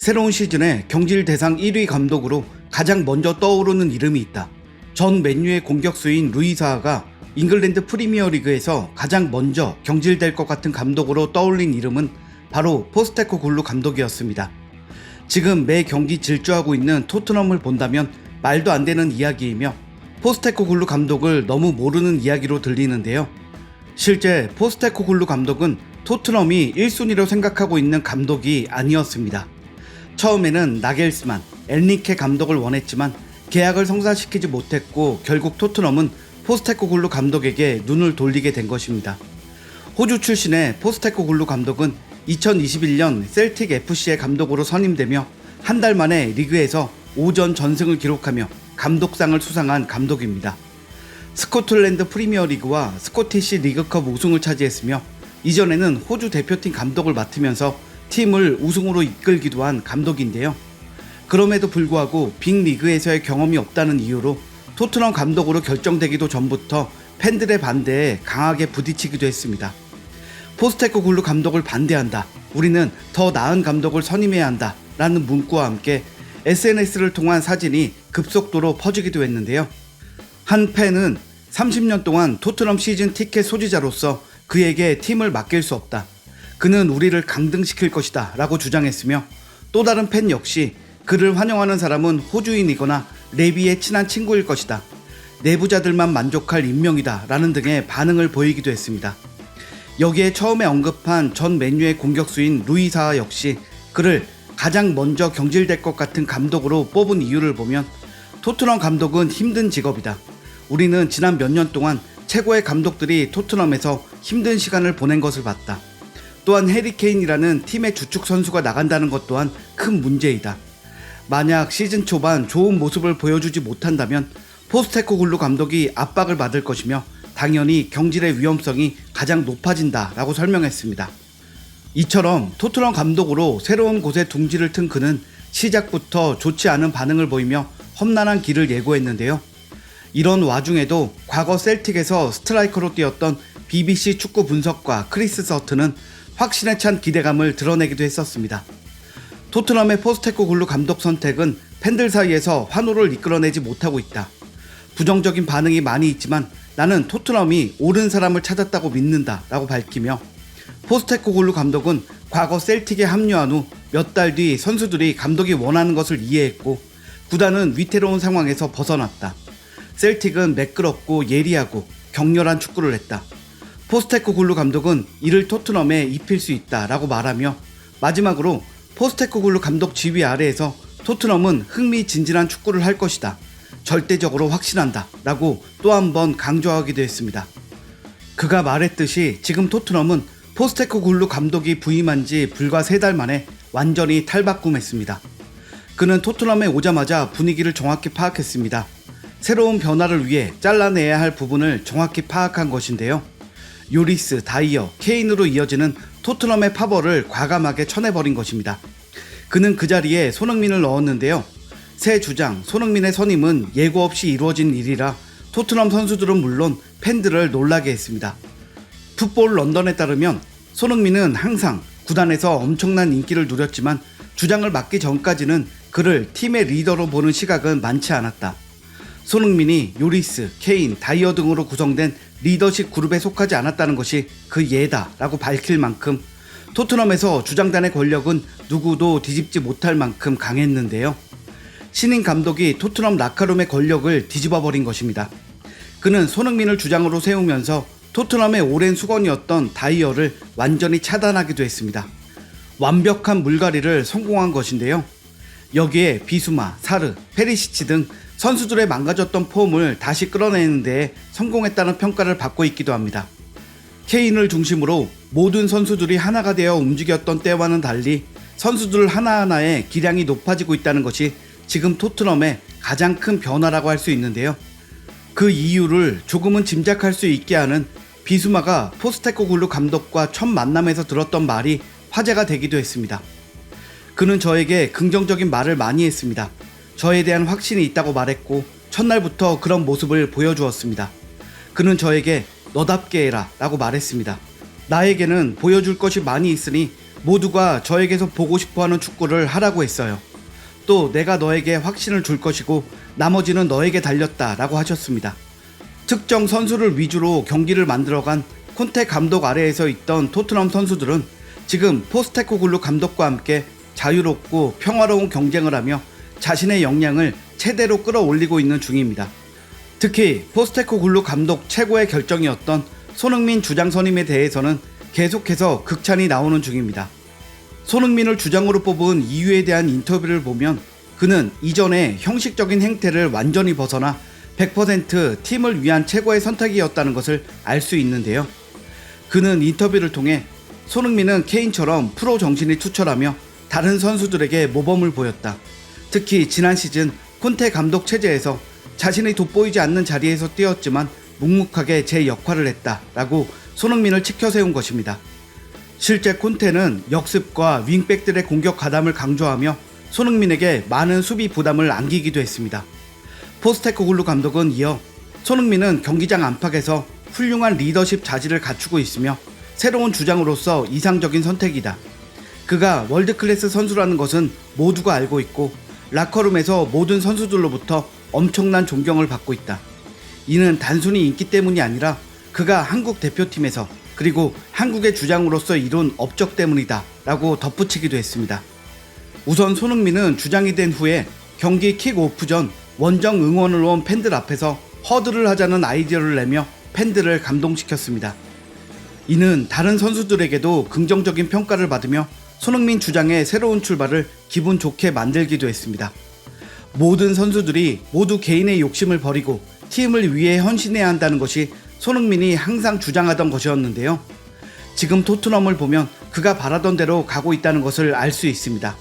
새로운 시즌에 경질 대상 1위 감독으로 가장 먼저 떠오르는 이름이 있다. 전 맨유의 공격수인 루이사가 잉글랜드 프리미어리그에서 가장 먼저 경질될 것 같은 감독으로 떠올린 이름은 바로 포스테코 굴루 감독이었습니다. 지금 매 경기 질주하고 있는 토트넘을 본다면 말도 안 되는 이야기이며 포스테코 굴루 감독을 너무 모르는 이야기로 들리는데요. 실제 포스테코 굴루 감독은 토트넘이 1순위로 생각하고 있는 감독이 아니었습니다. 처음에는 나겔스만, 엘리케 감독을 원했지만 계약을 성사시키지 못했고 결국 토트넘은 포스테코 굴루 감독에게 눈을 돌리게 된 것입니다. 호주 출신의 포스테코 굴루 감독은 2021년 셀틱 FC의 감독으로 선임되며 한 달 만에 리그에서 5전 전승을 기록하며 감독상을 수상한 감독입니다. 스코틀랜드 프리미어리그와 스코티시 리그컵 우승을 차지했으며 이전에는 호주 대표팀 감독을 맡으면서 팀을 우승으로 이끌기도 한 감독인데요. 그럼에도 불구하고 빅리그에서의 경험이 없다는 이유로 토트넘 감독으로 결정되기도 전부터 팬들의 반대에 강하게 부딪히기도 했습니다. 포스테코 굴루 감독을 반대한다. 우리는 더 나은 감독을 선임해야 한다. 라는 문구와 함께 SNS를 통한 사진이 급속도로 퍼지기도 했는데요. 한 팬은 30년 동안 토트넘 시즌 티켓 소지자로서 그에게 팀을 맡길 수 없다. 그는 우리를 강등시킬 것이다. 라고 주장했으며 또 다른 팬 역시 그를 환영하는 사람은 호주인이거나 레비의 친한 친구일 것이다. 내부자들만 만족할 임명이다. 라는 등의 반응을 보이기도 했습니다. 여기에 처음에 언급한 전 맨유의 공격수인 루이사 역시 그를 가장 먼저 경질될 것 같은 감독으로 뽑은 이유를 보면 토트넘 감독은 힘든 직업이다. 우리는 지난 몇 년 동안 최고의 감독들이 토트넘에서 힘든 시간을 보낸 것을 봤다. 또한 해리케인이라는 팀의 주축 선수가 나간다는 것 또한 큰 문제이다. 만약 시즌 초반 좋은 모습을 보여주지 못한다면 포스테코 굴루 감독이 압박을 받을 것이며 당연히 경질의 위험성이 가장 높아진다라고 설명했습니다. 이처럼 토트넘 감독으로 새로운 곳에 둥지를 튼 그는 시작부터 좋지 않은 반응을 보이며 험난한 길을 예고했는데요. 이런 와중에도 과거 셀틱에서 스트라이커로 뛰었던 BBC 축구 분석가 크리스 서트는 확신에 찬 기대감을 드러내기도 했었습니다. 토트넘의 포스테코 굴루 감독 선택은 팬들 사이에서 환호를 이끌어내지 못하고 있다. 부정적인 반응이 많이 있지만 나는 토트넘이 옳은 사람을 찾았다고 믿는다 라고 밝히며 포스테코 굴루 감독은 과거 셀틱에 합류한 후 몇 달 뒤 선수들이 감독이 원하는 것을 이해했고 구단은 위태로운 상황에서 벗어났다. 셀틱은 매끄럽고 예리하고 격렬한 축구를 했다. 포스테코 굴루 감독은 이를 토트넘에 입힐 수 있다 라고 말하며 마지막으로 포스테코 굴루 감독 지휘 아래에서 토트넘은 흥미진진한 축구를 할 것이다. 절대적으로 확신한다. 라고 또 한 번 강조하기도 했습니다. 그가 말했듯이 지금 토트넘은 포스테코 굴루 감독이 부임한 지 불과 세 달 만에 완전히 탈바꿈했습니다. 그는 토트넘에 오자마자 분위기를 정확히 파악했습니다. 새로운 변화를 위해 잘라내야 할 부분을 정확히 파악한 것인데요. 요리스, 다이어, 케인으로 이어지는 토트넘의 파벌을 과감하게 쳐내버린 것입니다. 그는 그 자리에 손흥민을 넣었는데요. 새 주장 손흥민의 선임은 예고 없이 이루어진 일이라 토트넘 선수들은 물론 팬들을 놀라게 했습니다. 풋볼 런던에 따르면 손흥민은 항상 구단에서 엄청난 인기를 누렸지만 주장을 맡기 전까지는 그를 팀의 리더로 보는 시각은 많지 않았다. 손흥민이 요리스, 케인, 다이어 등으로 구성된 리더십 그룹에 속하지 않았다는 것이 그 예다라고 밝힐 만큼 토트넘에서 주장단의 권력은 누구도 뒤집지 못할 만큼 강했는데요. 신인 감독이 토트넘 라카룸의 권력을 뒤집어 버린 것입니다. 그는 손흥민을 주장으로 세우면서 토트넘의 오랜 수건이었던 다이어를 완전히 차단하기도 했습니다. 완벽한 물갈이를 성공한 것인데요. 여기에 비수마, 사르, 페리시치 등 선수들의 망가졌던 폼을 다시 끌어내는데 성공했다는 평가를 받고 있기도 합니다. 케인을 중심으로 모든 선수들이 하나가 되어 움직였던 때와는 달리 선수들 하나하나의 기량이 높아지고 있다는 것이 지금 토트넘의 가장 큰 변화라고 할 수 있는데요. 그 이유를 조금은 짐작할 수 있게 하는 비수마가 포스테코 굴루 감독과 첫 만남에서 들었던 말이 화제가 되기도 했습니다. 그는 저에게 긍정적인 말을 많이 했습니다. 저에 대한 확신이 있다고 말했고 첫날부터 그런 모습을 보여주었습니다. 그는 저에게 너답게 해라 라고 말했습니다. 나에게는 보여줄 것이 많이 있으니 모두가 저에게서 보고 싶어 하는 축구를 하라고 했어요. 또 내가 너에게 확신을 줄 것이고 나머지는 너에게 달렸다 라고 하셨습니다. 특정 선수를 위주로 경기를 만들어간 콘테 감독 아래에서 있던 토트넘 선수들은 지금 포스테코글루 감독과 함께 자유롭고 평화로운 경쟁을 하며 자신의 역량을 최대로 끌어올리고 있는 중입니다. 특히 포스테코 글루 감독 최고의 결정이었던 손흥민 주장 선임에 대해서는 계속해서 극찬이 나오는 중입니다. 손흥민을 주장으로 뽑은 이유에 대한 인터뷰를 보면 그는 이전에 형식적인 행태를 완전히 벗어나 100% 팀을 위한 최고의 선택이었다는 것을 알 수 있는데요. 그는 인터뷰를 통해 손흥민은 케인처럼 프로 정신이 투철하며 다른 선수들에게 모범을 보였다. 특히 지난 시즌 콘테 감독 체제에서 자신이 돋보이지 않는 자리에서 뛰었지만 묵묵하게 제 역할을 했다라고 손흥민을 치켜 세운 것입니다. 실제 콘테는 역습과 윙백들의 공격 가담을 강조하며 손흥민에게 많은 수비 부담을 안기기도 했습니다. 포스테코글루 감독은 이어 손흥민은 경기장 안팎에서 훌륭한 리더십 자질을 갖추고 있으며 새로운 주장으로서 이상적인 선택이다. 그가 월드 클래스 선수라는 것은 모두가 알고 있고 라커룸에서 모든 선수들로부터 엄청난 존경을 받고 있다. 이는 단순히 인기 때문이 아니라 그가 한국 대표팀에서 그리고 한국의 주장으로서 이룬 업적 때문이다 라고 덧붙이기도 했습니다. 우선 손흥민은 주장이 된 후에 경기 킥오프 전 원정 응원을 온 팬들 앞에서 허드를 하자는 아이디어를 내며 팬들을 감동시켰습니다. 이는 다른 선수들에게도 긍정적인 평가를 받으며 손흥민 주장의 새로운 출발을 기분 좋게 만들기도 했습니다. 모든 선수들이 모두 개인의 욕심을 버리고 팀을 위해 헌신해야 한다는 것이 손흥민이 항상 주장하던 것이었는데요. 지금 토트넘을 보면 그가 바라던 대로 가고 있다는 것을 알 수 있습니다.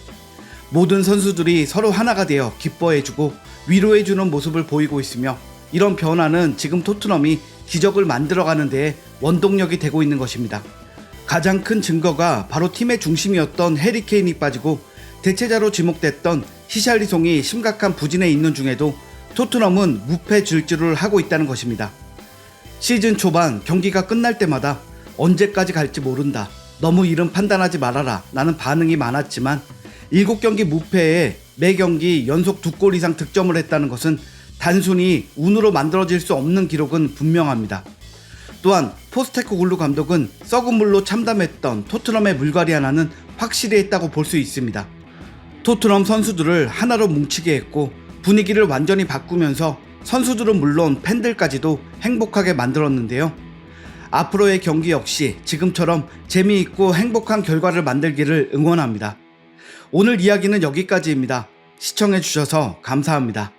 모든 선수들이 서로 하나가 되어 기뻐해주고 위로해주는 모습을 보이고 있으며 이런 변화는 지금 토트넘이 기적을 만들어가는 데에 원동력이 되고 있는 것입니다. 가장 큰 증거가 바로 팀의 중심이었던 해리 케인이 빠지고 대체자로 지목됐던 히샬리송이 심각한 부진에 있는 중에도 토트넘은 무패 질주를 하고 있다는 것입니다. 시즌 초반 경기가 끝날 때마다 언제까지 갈지 모른다. 너무 이른 판단하지 말아라. 라는 반응이 많았지만 7경기 무패에 매 경기 연속 두골 이상 득점을 했다는 것은 단순히 운으로 만들어질 수 없는 기록은 분명합니다. 또한 포스테코글루 감독은 썩은 물로 참담했던 토트넘의 물갈이 하나는 확실히 했다고 볼 수 있습니다. 토트넘 선수들을 하나로 뭉치게 했고 분위기를 완전히 바꾸면서 선수들은 물론 팬들까지도 행복하게 만들었는데요. 앞으로의 경기 역시 지금처럼 재미있고 행복한 결과를 만들기를 응원합니다. 오늘 이야기는 여기까지입니다. 시청해주셔서 감사합니다.